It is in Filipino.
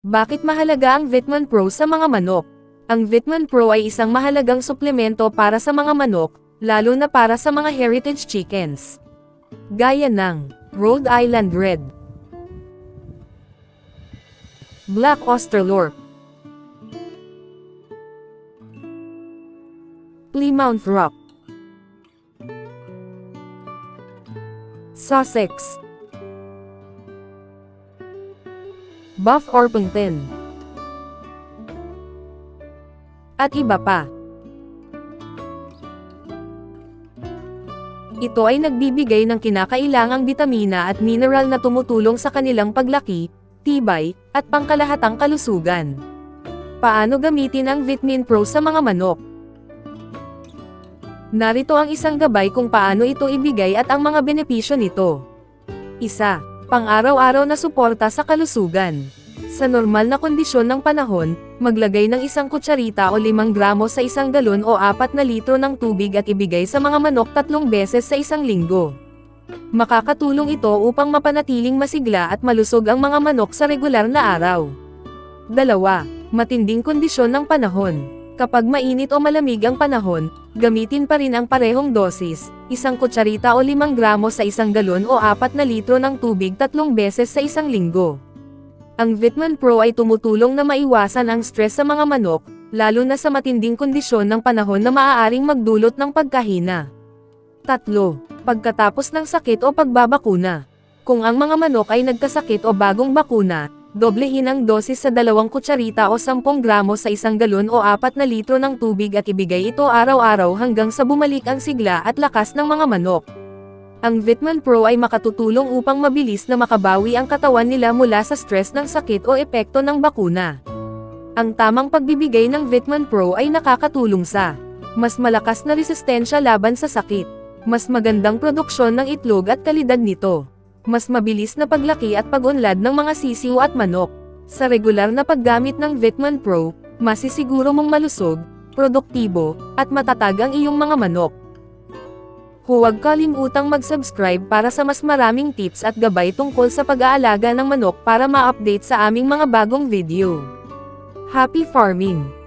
Bakit mahalaga ang Vitman Pro sa mga manok? Ang Vitman Pro ay isang mahalagang suplemento para sa mga manok, lalo na para sa mga heritage chickens. Gaya ng Rhode Island Red, Black Australorp, Plymouth Rock, Sussex, Buff Orpington, at iba pa. Ito ay nagbibigay ng kinakailangang bitamina at mineral na tumutulong sa kanilang paglaki, tibay, at pangkalahatang kalusugan. Paano gamitin ang Vitamin Pro sa mga manok? Narito ang isang gabay kung paano ito ibigay at ang mga benepisyo nito. Isa, pang-araw-araw na suporta sa kalusugan. Sa normal na kondisyon ng panahon, maglagay ng isang kutsarita o 5 gramo sa isang galon o 4 na litro ng tubig at ibigay sa mga manok tatlong beses sa isang linggo. Makakatulong ito upang mapanatiling masigla at malusog ang mga manok sa regular na araw. Dalawa, matinding kondisyon ng panahon. Kapag mainit o malamig ang panahon, gamitin pa rin ang parehong dosis, isang kutsarita o 5 gramo sa isang galon o 4 na litro ng tubig tatlong beses sa isang linggo. Ang Vitman Pro ay tumutulong na maiwasan ang stress sa mga manok, lalo na sa matinding kondisyon ng panahon na maaaring magdulot ng pagkahina. Tatlo, pagkatapos ng sakit o pagbabakuna. Kung ang mga manok ay nagkasakit o bagong bakuna, doblehin ang dosis sa dalawang kutsarita o 10 gramo sa isang galon o 4 na litro ng tubig at ibigay ito araw-araw hanggang sa bumalik ang sigla at lakas ng mga manok. Ang Vitman Pro ay makatutulong upang mabilis na makabawi ang katawan nila mula sa stress ng sakit o epekto ng bakuna. Ang tamang pagbibigay ng Vitman Pro ay nakakatulong sa mas malakas na resistensya laban sa sakit, mas magandang produksyon ng itlog at kalidad nito, mas mabilis na paglaki at pag-unlad ng mga sisiw at manok. Sa regular na paggamit ng Vitman Pro, masisiguro mong malusog, produktibo, at matatag ang iyong mga manok. Huwag kalimutang mag-subscribe para sa mas maraming tips at gabay tungkol sa pag-aalaga ng manok para ma-update sa aming mga bagong video. Happy farming!